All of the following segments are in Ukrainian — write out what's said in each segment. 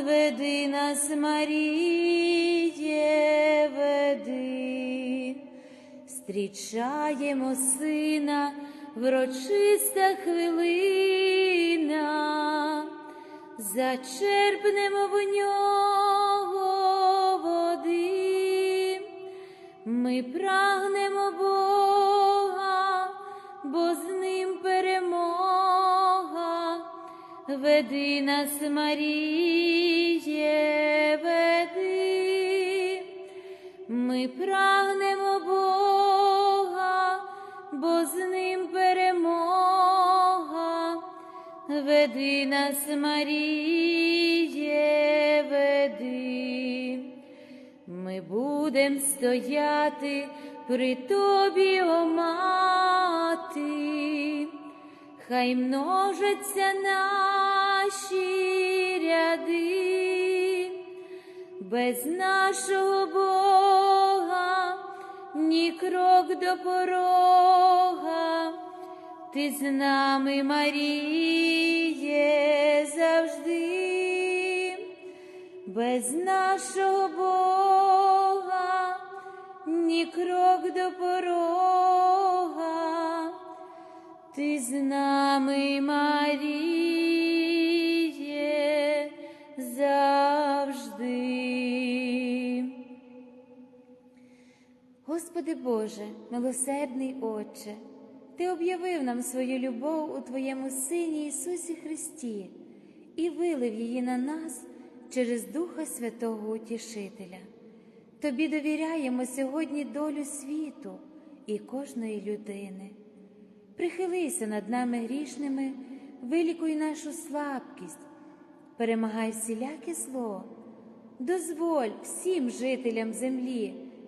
веди нас, Маріє, веди. Зустрічаємо сина, врочиста хвилина, зачерпнемо в нього води, ми прагнемо веди нас, Маріє, веди. Ми прагнемо Бога, бо з ним перемога, веди нас, Маріє, веди. Ми будем стояти при тобі, о мати, хай множаться наші ряди без нашого Бога, ні крок до порога, ти з нами, Маріє, завжди, без нашого Бога, ні крок до порога, ти з нами, Маріє, Господи Боже, милосердний Отче, Ти об'явив нам свою любов у Твоєму Сині Ісусі Христі і вилив її на нас через Духа Святого Утішителя. Тобі довіряємо сьогодні долю світу і кожної людини. Прихилися над нами грішними, вилікуй нашу слабкість, перемагай всіляке зло, дозволь всім жителям землі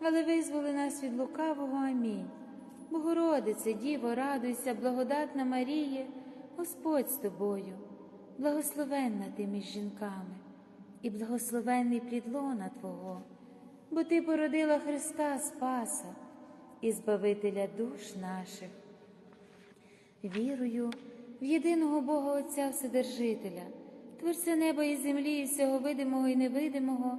але визволи нас від лукавого. Амінь. Богородице, Діво, радуйся, благодатна Маріє, Господь з тобою, благословенна ти між жінками, і благословенний плід лона Твого, бо Ти породила Христа Спаса і Збавителя душ наших. Вірую в єдиного Бога Отця Вседержителя, Творця неба і землі, і всього видимого і невидимого,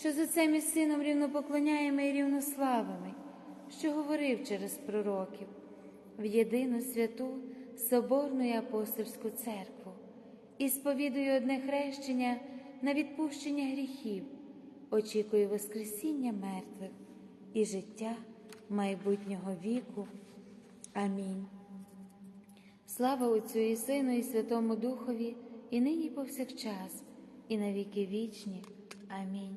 що з Отцем і Сином рівнопоклоняємо і рівнославими, що говорив через пророків, в єдину святу Соборну і апостольську церкву, і сповідую одне хрещення на відпущення гріхів, очікую Воскресіння мертвих і життя майбутнього віку. Амінь. Слава Отцю і Сину, і Святому Духові, і нині повсякчас, і на віки вічні. Амінь.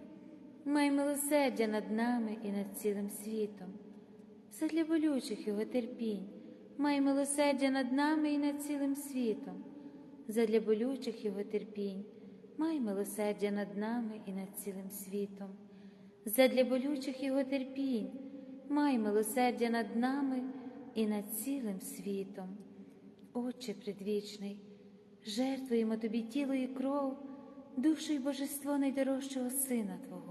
май милосердя над нами і над цілим світом, задля болючих його терпінь, май милосердя над нами і над цілим світом, задля болючих його терпінь, май милосердя над нами і над цілим світом. Задля болючих його терпінь, май милосердя над нами і над цілим світом. Отче предвічний, жертвуємо Тобі тіло і кров, душу і божество найдорожчого Сина Твого,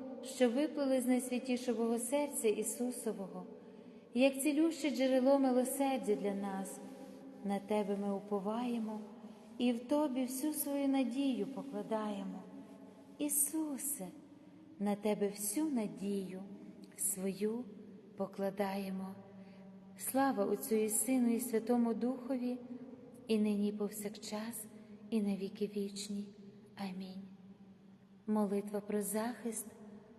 що виплили з найсвятішого серця Ісусового як цілюще джерело милосердя для нас, на Тебе ми уповаємо і в Тобі всю свою надію покладаємо. Ісусе, на Тебе всю надію свою покладаємо. Слава Отцю і Сину, і Святому Духові, і нині, повсякчас, і на віки вічні. Амінь. Молитва про захист,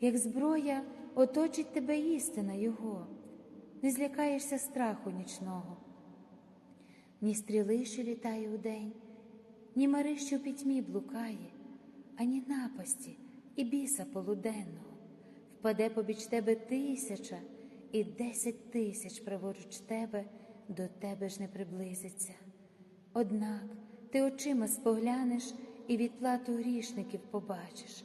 як зброя оточить тебе істина Його. Не злякаєшся страху нічного, ні стріли, що літає удень, ні мари, що пітьмі блукає, ані напасті і біса полуденного, впаде побіч тебе тисяча і десять тисяч праворуч тебе до тебе ж не приблизиться. Однак ти очима споглянеш і відплату грішників побачиш,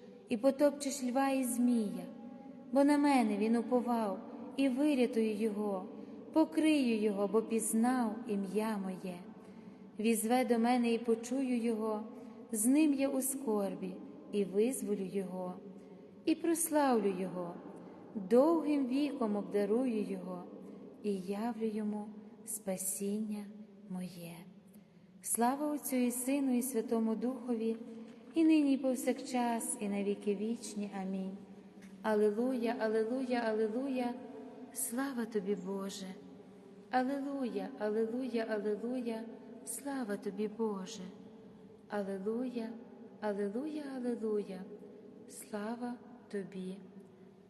і потопчеш льва і Змія бо на мене він уповав і вирятую його, покрию його, бо пізнав ім'я моє. Візве до мене і почую його, з ним я у скорбі, і визволю Його, і прославлю Його, довгим віком обдарую Його і явлю йому спасіння моє. Слава Отцю і Сину, і Святому Духові, і нині, і повсякчас, і на віки вічні. Амінь. Алилуя, Алилуя, Алилуя, слава тобі, Боже. Алилуя, Алилуя, Алилуя, слава тобі, Боже. Алилуя, Алилуя, Алилуя, слава тобі,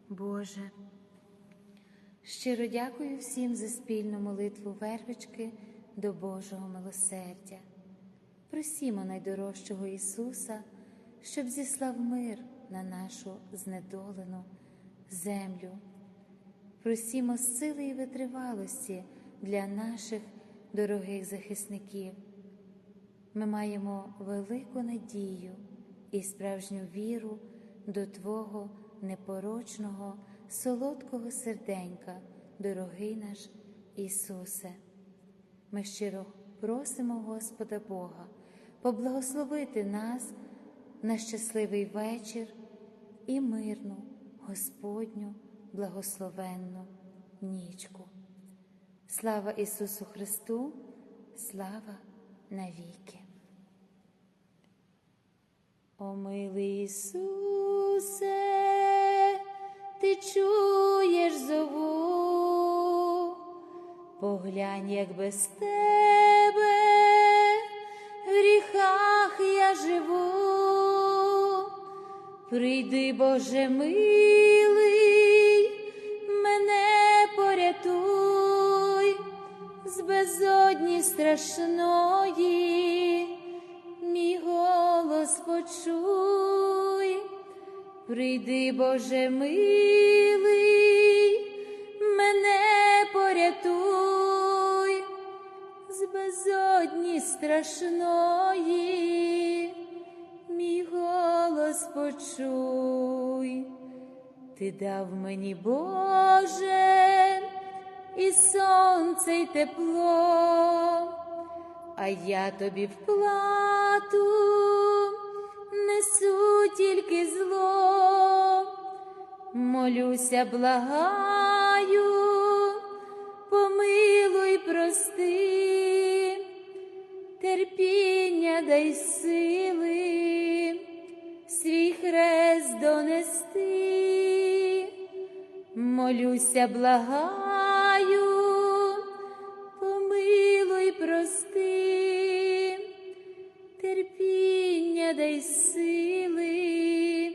Боже. Щиро дякую всім за спільну молитву вервички до Божого милосердя. Просімо найдорожчого Ісуса, щоб зіслав мир на нашу знедолену землю. Просімо сили і витривалості для наших дорогих захисників. Ми маємо велику надію і справжню віру до Твого непорочного, солодкого серденька, дорогий наш Ісусе. Ми щиро просимо Господа Бога поблагословити нас на щасливий вечір і мирну Господню благословенну нічку. Слава Ісусу Христу, слава навіки. О милий Ісусе, ти чуєш зову, поглянь, як без тебе живу, прийди, Боже милий, мене порятуй з безодні страшної, мій голос почуй, прийди, Боже милий, мене порятуй з безодні страшної, мій голос почуй, ти дав мені, Боже, і сонце, й тепло, а я тобі в плату несу тільки зло, молюся, благаю, помилуй, прости, терпіння дай сили, хрест донести, молюся, благаю, помилуй, прости, терпіння дай сили,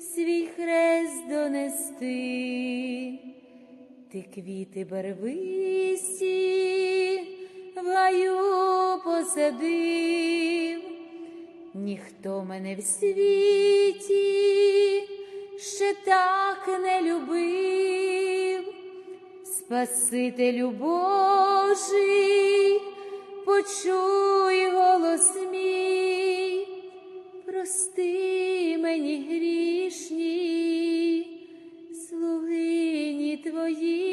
свій хрест донести, ти квіти барвисті в гаю посадив, ніхто мене в світі ще так не любив, Спасителю Божий, почуй голос мій, прости мені грішні, слугині твої,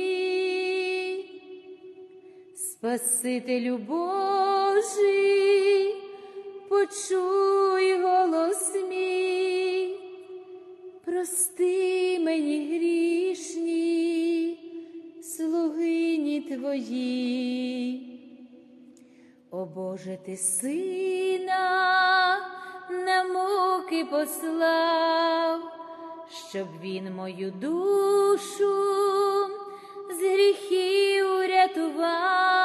Спасителю Божий, почуй голос мій, прости мені грішні, слугині твої. О Боже, ти сина на муки послав, щоб він мою душу з гріхів урятував,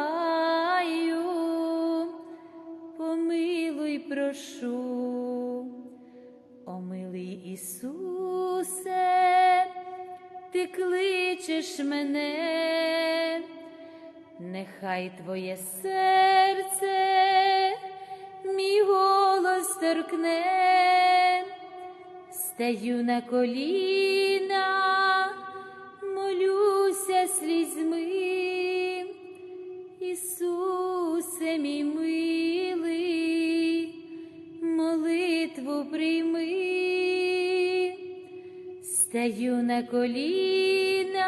помилуй, прошу, о милий Ісусе, ти кличеш мене, нехай Твоє серце мій голос торкне, стаю на коліна, молюся слізьми, Ісусе, мій милий, стаю на колінах,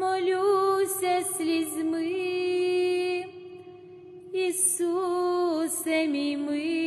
молюся слізьми. Ісусе мій милий,